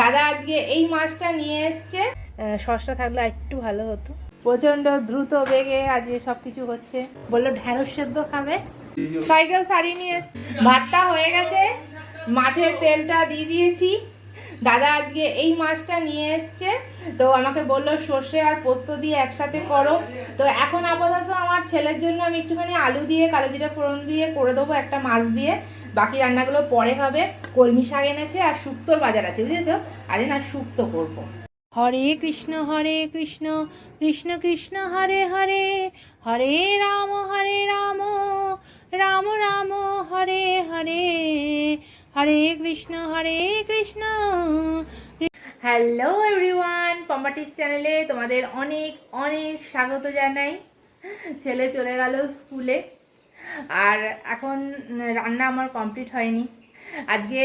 দাদা আজকে এই মাছটা নিয়ে এসছে। সসটা থাকলে একটু ভালো হতো। প্রচণ্ড দ্রুত বেগে আজকে সবকিছু হচ্ছে। বলল ঢ্যাঁড়স সেদ্ধ খাবে। সাইকেল সারিয়ে নিয়ে ভাতটা হয়ে গেছে। মাছের তেলটা দিয়ে দিয়েছি। দাদা আজকে এই মাছটা নিয়ে এসছে। তো আমাকে বলল সর্ষে আর পোস্ত দিয়ে একসাথে করো। তো এখন আপাতত আমার ছেলের জন্য আমি একটুখানি আলু দিয়ে কালো জিরা ফোড়ন দিয়ে করে দেবো একটা মাছ দিয়ে। বাকি রান্নাগুলো পরে হবে। কলমি শাক এনেছে আর শুক্তোর বাজার আছে, বুঝেছ? আরে না, শুক্তো করব। হরে কৃষ্ণ হরে কৃষ্ণ কৃষ্ণ কৃষ্ণ, হরে হরে হরে রাম হরে রাম রাম রাম, হরে হরে হরে কৃষ্ণ হরে কৃষ্ণ। হ্যালো এভরিওয়ান পম্পাটিস চ্যানেলে তোমাদের অনেক অনেক স্বাগত জানাই। ছেলে চলে গেল স্কুলে। আর এখন রান্না আমার কমপ্লিট হয়নি। আজকে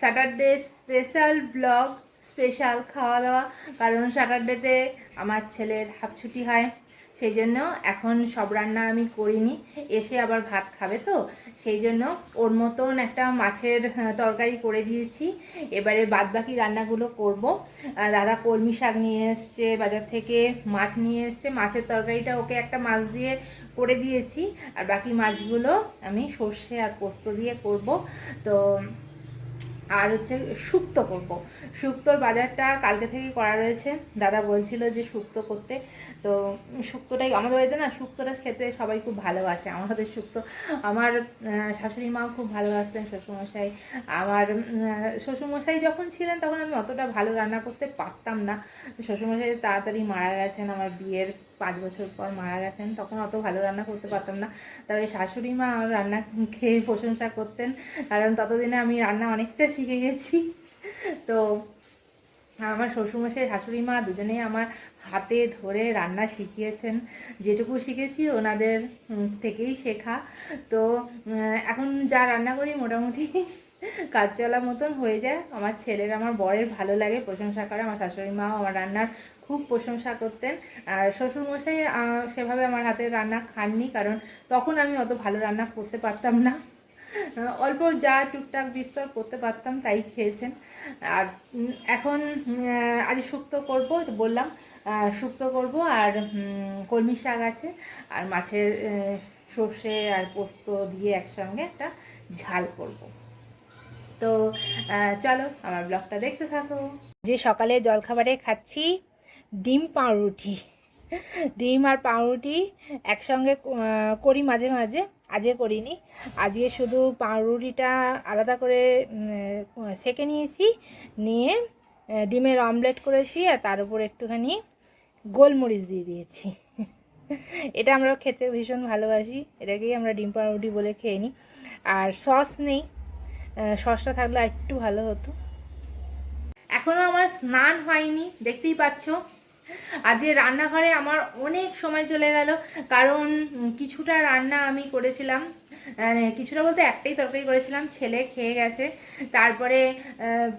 স্যাটারডে স্পেশাল ব্লগ স্পেশাল খাওয়া দাওয়া, কারণ স্যাটারডেতে আমার ছেলের হাফ ছুটি হয়। সেই জন্য এখন সব রান্না আমি করিনি। এসে আবার ভাত খাবে তো? সেই জন্য ওর মতন একটা মাছের তরকারি করে দিয়েছি। এবারে বাদবাকি রান্নাগুলো করব। দাদা কলমি শাক নিয়ে এসছে, বাজার থেকে মাছ নিয়ে এসছে। মাছের তরকারিটা ওকে একটা মাছ দিয়ে করে দিয়েছি। আর বাকি মাছগুলো আমি সর্ষে আর পোস্ত দিয়ে করব। তো আর হচ্ছে শুক্তো করব শুক্তোর বাজারটা কালকে থেকে করা রয়েছে। দাদা বলছিল যে শুক্তো করতে। তো শুক্তোটাই আমাদের বাড়িতে না শুক্তোটা খেতে সবাই খুব ভালোবাসে। আমার হাতে শুক্তো আমার শাশুড়ি মাও খুব ভালোবাসতেন শ্বশুরমশাই। আমার শ্বশুরমশাই যখন ছিলেন তখন আমি অতটা ভালো রান্না করতে পারতাম না। শ্বশুরমশাই তাড়াতাড়ি মারা গেছেন আমার বিয়ের। পাঁচ বছর পর মারা গেছেন, তখন অত ভালো রান্না করতে পারতাম না। তবে শাশুড়ি মা আমার রান্না খেয়ে প্রশংসা করতেন, কারণ ততদিনে আমি রান্না অনেকটা শিখে গেছি। তো আমার শ্বশুরমশাই, শাশুড়ি মা দুজনেই আমার হাতে ধরে রান্না শিখিয়েছেন। যেটুকু শিখেছি ওনাদের থেকেই শেখা। তো এখন যা রান্না করি মোটামুটি কাজ চলা মতন হয়ে যায়। আমার ছেলের, আমার বরের ভালো লাগে প্রশংসা করে। আমার শাশুড়ি মাও আমার রান্নার খুব প্রশংসা করতেন। আর শ্বশুরমশাই সেভাবে আমার হাতের রান্না খাননি কারণ তখন আমি অত ভালো রান্না করতে পারতাম না। অল্প যা টুকটাক বিস্তর করতে পারতাম তাই খেয়েছেন। আর এখন আজ শুক্তো করব বললাম শুক্তো করব আর কলমি শাক আছে। আর মাছের সর্ষে আর পোস্ত দিয়ে একসঙ্গে একটা ঝাল করব। তো চলো আমার ব্লগটা দেখতে থাকো। যে সকালে জলখাবারে খাচ্ছি, ডিম পাউরুটি। ডিম আর পাউরুটি একসঙ্গে করি মাঝে মাঝে, আজকে করিনি। আজকে শুধু পাউরুটিটা আলাদা করে সেকে নিয়েছি, নিয়ে ডিমের অমলেট করেছি আর তার উপর একটুখানি গোলমরিচ দিয়ে দিয়েছি। এটা আমরা খেতে ভীষণ ভালোবাসি। এটাকেই আমরা ডিম পাউরুটি বলে খেয়ে নিই। আর সস নেই। সসটা থাকলে একটু ভালো হতো। এখনও আমার স্নান হয়নি, দেখতেই পাচ্ছ। আজকে রান্নাঘরে আমার অনেক সময় চলে গেল, কারণ কিছুটা রান্না আমি করেছিলাম। মানে কিছুটা বলতে একটাই তরকারি করেছিলাম ছেলে খেয়ে গেছে। তারপরে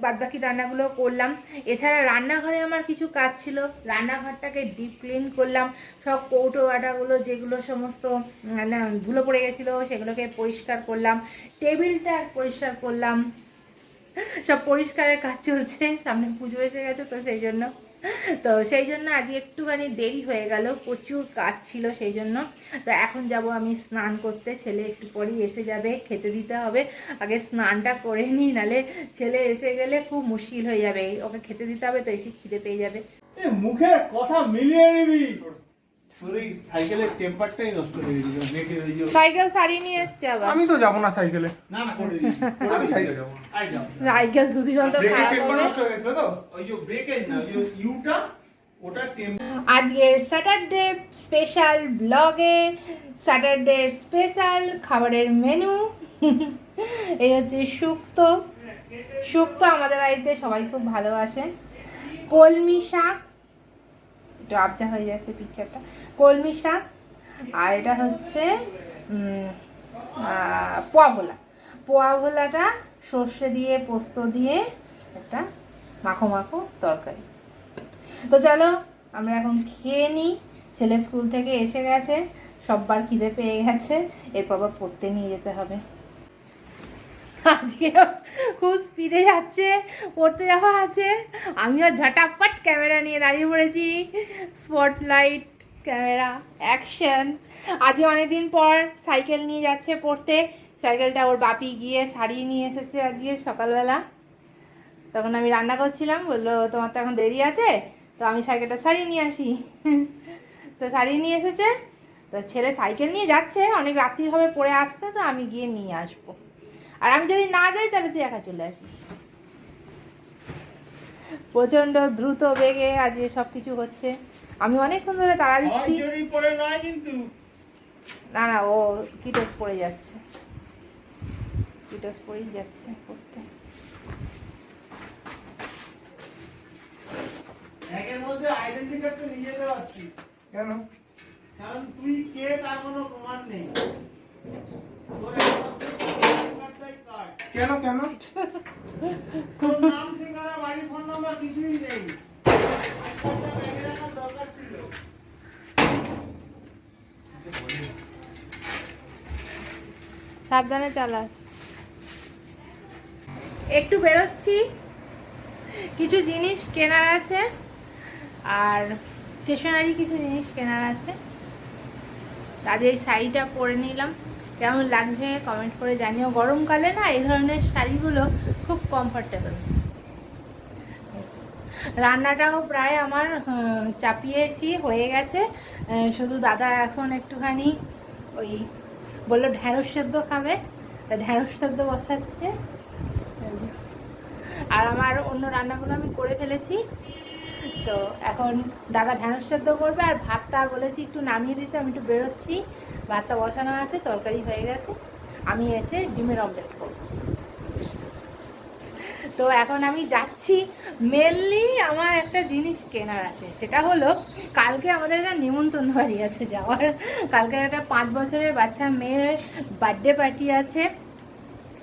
বাদ বাকি রান্নাগুলো করলাম। এছাড়া রান্নাঘরে আমার কিছু কাজ ছিল। রান্নাঘরটাকে ডিপ ক্লিন করলাম। সব কৌটো আটাগুলো যেগুলো সমস্ত না, ধুলো পড়ে গেছিল সেগুলোকে পরিষ্কার করলাম। টেবিলটা পরিষ্কার করলাম। সব পরিষ্কারের কাজ চলছে। সামনে পুজো এসে গেছে তো সেই জন্য। তো সেই জন্য আজকে একটুখানি দেরি হয়ে গেল, প্রচুর কাজ ছিল সেই জন্য। তো এখন যাব আমি স্নান করতে, ছেলে একটু পরেই এসে যাবে, খেতে দিতে হবে। আগে স্নানটা করে নিই নালে ছেলে এসে গেলে খুব মুশকিল হয়ে যাবে। ওকে খেতে দিতে হবে, তো এসে খিদে পেয়ে যাবে। মুখের কথা মিলিয়ে নিবি। হয়ে সাইকেল সারিয়ে নিয়ে এসছে আবার। আমি তো যাব না সাইকেলে। না না করে আমি সাইকেলে যাব। সাইকেল দুদিন তো খারাপ হবে। নষ্ট হয়ে গেছিল তো? ওই যে ব্রেকের না ওই ইউটা আজকের স্যাটারডে স্পেশাল ব্লগে স্যাটারডে স্পেশাল খাবারের মেনু এই হচ্ছে শুক্তো। শুক্তো আমাদের বাড়িতে সবাই খুব ভালোবাসে। কলমি শাক একটু আবজা হয়ে যাচ্ছে পিকচারটা কলমি শাক আর এটা হচ্ছে উম, আহ, পোয়া ভোলা পোয়া ভোলাটা সর্ষে দিয়ে পোস্ত দিয়ে একটা মাখো মাখো তরকারি। তো চলো আমরা এখন খেয়ে নিই। ছেলে স্কুল থেকে এসে গেছে সববার খিদে পেয়ে গেছে এরপর আবার পড়তে নিয়ে যেতে হবে। আজকে খুব স্পিডে যাচ্ছে, পড়তে যাওয়া আছে। আমিও ঝটাপট ক্যামেরা নিয়ে দাঁড়িয়ে পড়েছি। স্পটলাইট ক্যামেরা অ্যাকশন আজকে অনেকদিন পর সাইকেল নিয়ে যাচ্ছে পড়তে। সাইকেলটা ওর বাপি গিয়ে সারিয়ে নিয়ে এসেছে আজকে সকালবেলা। তখন আমি রান্না করছিলাম, বলল, তোমার তো এখন দেরি আছে, তো আমি সাইকেলটা সারিয়ে নিয়ে আসি। তো সারিয়ে নিয়ে এসেছে। তো ছেলে সাইকেল নিয়ে যাচ্ছে, অনেক রাত্রি হবে পড়ে আসতে তো আমি গিয়ে নিয়ে আসব। আর আমি যদি না যাই তাহলে তুই একা চলে আসিস। প্রচণ্ড দ্রুত বেগে আজকে সব কিছু হচ্ছে। আমি অনেকক্ষণ ধরে তাড়া দিচ্ছি। নয় না না ও কিটোস পড়ে যাচ্ছে। কিটোস পড়েই যাচ্ছে পড়তে। কেন? কারণ তুই কে তার কোনো প্রমাণ নেই। কেন কেন? নাম ঠিকানা বাড়ি ফোন নাম্বার কিছুই নেই। আজকালটা ব্যাগে রাখার দরকার ছিল সাবধানে চালাস। একটু বেরোচ্ছি। কিছু জিনিস কেনার আছে আর স্টেশনারি কিছু জিনিস কেনার আছে। তাদের এই শাড়িটা পরে নিলাম। কেমন লাগছে কমেন্ট করে জানিও। গরমকালে না এই ধরনের শাড়িগুলো খুব কমফোর্টেবল রান্নাটাও প্রায় আমার চাপিয়েছি, হয়ে গেছে। শুধু দাদা এখন একটুখানি ওই বলল ঢ্যাঁড়স সেদ্ধ খাবে ঢ্যাঁড়স সেদ্ধ বসাচ্ছে। আর আমার অন্য রান্নাগুলো আমি করে ফেলেছি। তো এখন দাদা ঢ্যাঁড়স সেদ্ধ করবে আর ভাতটা বলেছি একটু নামিয়ে দিতে, আমি একটু বেরোচ্ছি। ভাতটা বসানো আছে, তরকারি হয়ে গেছে। আমি এসে ডিমের অমলেট করব। তো এখন আমি যাচ্ছি মেনলি আমার একটা জিনিস কেনার আছে, সেটা হলো কালকে আমাদের একটা নিমন্ত্রণ বাড়ি আছে যাওয়ার। কালকে একটা পাঁচ বছরের বাচ্চা মেয়ের বার্থডে পার্টি আছে।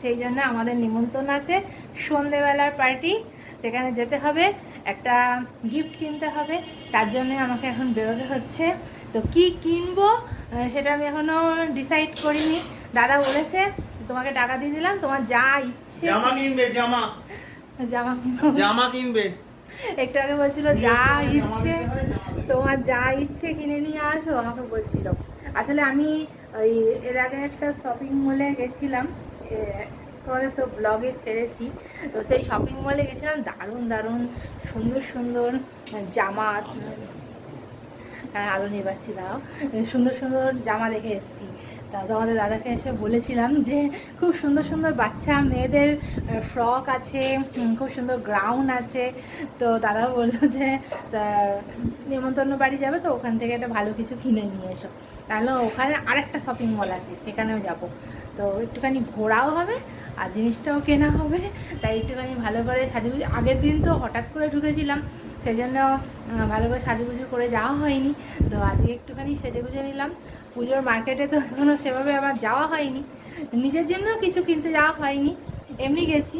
সেই জন্য আমাদের নিমন্ত্রণ আছে। সন্ধেবেলার পার্টি সেখানে যেতে হবে। একটা গিফট কিনতে হবে। তার জন্য আমাকে এখন বেরোতে হচ্ছে। তো কি কিনবো সেটা আমি এখনও ডিসাইড করিনি। দাদা বলেছে তোমাকে টাকা দিয়ে দিলাম তোমার যা ইচ্ছে। জামা কিনবে জামা। জামা জামা কিনবে। একটু আগে বলছিল যা ইচ্ছে। তোমার যা ইচ্ছে কিনে নিয়ে আসো আমাকে বলছিল। আসলে আমি ওই এর আগে একটা শপিং মলে গেছিলাম তোমাদের তো ব্লগে ছেড়েছি। তো সেই শপিং মলে গেছিলাম, দারুণ দারুণ, সুন্দর সুন্দর জামা হ্যাঁ আলো নিয়ে পাচ্ছি দাও সুন্দর সুন্দর জামা দেখে এসেছি। তা তোমাদের দাদাকে এসে বলেছিলাম যে, খুব সুন্দর সুন্দর বাচ্চা মেয়েদের ফ্রক আছে খুব সুন্দর গ্রাউন্ড আছে। তো দাদাও বলল যে, তা নিমন্ত্রণ বাড়ি যাবে তো, ওখান থেকে একটা ভালো কিছু কিনে নিয়ে এসো। তাহলে ওখানে আরেকটা শপিং মল আছে, সেখানেও যাব। তো একটুখানি ঘোরাও হবে, আর জিনিসটাও কেনা হবে, তাই একটুখানি ভালো করে সাজুগুজু, আগের দিন তো হঠাৎ করে ঢুকেছিলাম সেই জন্য ভালো করে সাজুগুজু করে যাওয়া হয়নি। তো আজকে একটুখানি সেজে গুজে নিলাম। পুজোর মার্কেটে তো এখনও সেভাবে আমার যাওয়া হয়নি। নিজের জন্য কিছু কিনতে যাওয়া হয়নি, এমনি গেছি।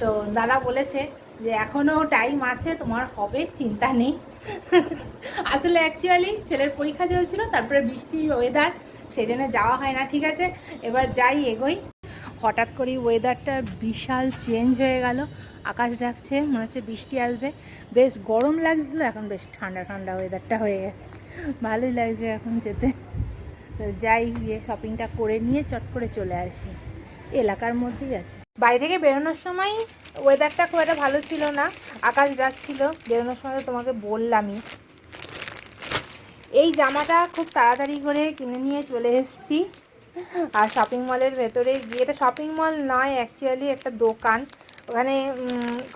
তো দাদা বলেছে যে এখনও টাইম আছে, তোমার হবে, চিন্তা নেই। আসলে অ্যাকচুয়ালি ছেলের পরীক্ষা চলছিল, তারপরে বৃষ্টি ওয়েদার সেই জন্য যাওয়া হয় না, ঠিক আছে? এবার যাই এগোই। হঠাৎ করে ওয়েদারটা বিশাল চেঞ্জ হয়ে গেল। আকাশ ডাকছে, মনে হচ্ছে বৃষ্টি আসবে। বেশ গরম লাগছিল, এখন বেশ ঠান্ডা ঠান্ডা ওয়েদারটা হয়ে গেছে। ভালোই লাগছে এখন যেতে। যাই গিয়ে শপিংটা করে নিয়ে চট করে চলে আসি। এলাকার মধ্যেই আছে। বাড়ি থেকে বেরোনোর সময় ওয়েদারটা খুব একটা ভালো ছিল না, আকাশ ডাকছিল বেরোনোর সময় তোমাকে বললামই। এই জামাটা খুব তাড়াতাড়ি করে কিনে নিয়ে চলে এসেছি। আর শপিং মলের ভেতরে গিয়ে, এটা শপিং মল নয় অ্যাকচুয়ালি একটা দোকান। ওখানে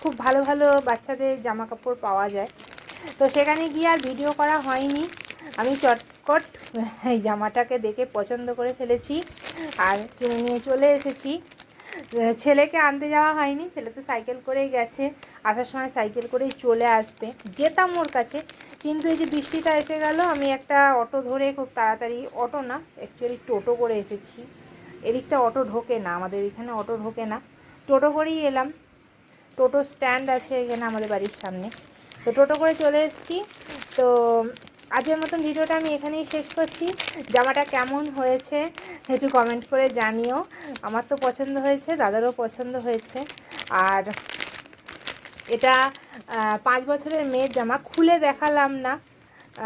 খুব ভালো ভালো বাচ্চাদের জামা কাপড় পাওয়া যায়। তো সেখানে গিয়ে আর ভিডিও করা হয়নি। আমি চটকট এই জামাটাকে দেখে পছন্দ করে ফেলেছি। আর কিনে নিয়ে চলে এসেছি। ছেলেকে আনতে যাওয়া হয়নি, ছেলে তো সাইকেল করেই গেছে, আসার সময় সাইকেল করেই চলে আসবে, যেতাম ওর কাছে, কিন্তু এই যে বৃষ্টিটা এসে গেল, আমি একটা অটো ধরে খুব তাড়াতাড়ি, অটো না অ্যাকচুয়ালি টোটো করে এসেছি, এদিকটা অটো ঢোকে না, আমাদের এখানে অটো ঢোকে না, টোটো করেই এলাম, টোটো স্ট্যান্ড আছে এখানে আমাদের বাড়ির সামনে, তো টোটো করে চলে এসেছি, তো আজকের মতন ভিডিওটা আমি এখানেই শেষ করছি। জামাটা কেমন হয়েছে একটু কমেন্ট করে জানিও। আমার তো পছন্দ হয়েছে, দাদারও পছন্দ হয়েছে। আর এটা পাঁচ বছরের মেয়ের জামা, খুলে দেখালাম না।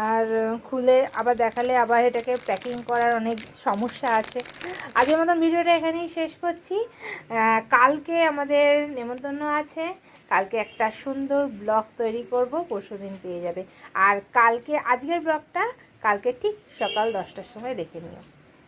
আর খুলে আবার দেখালে আবার এটাকে প্যাকিং করার অনেক সমস্যা আছে। আজকের মতন ভিডিওটা এখানেই শেষ করছি। কালকে আমাদের নেমন্তন্ন আছে। কালকে একটা সুন্দর ব্লগ তৈরি করব, পরশু দিন পেয়ে যাবে। আর কালকে, আজকের ব্লগটা কালকে ঠিক সকাল দশটার সময় দেখে নিও।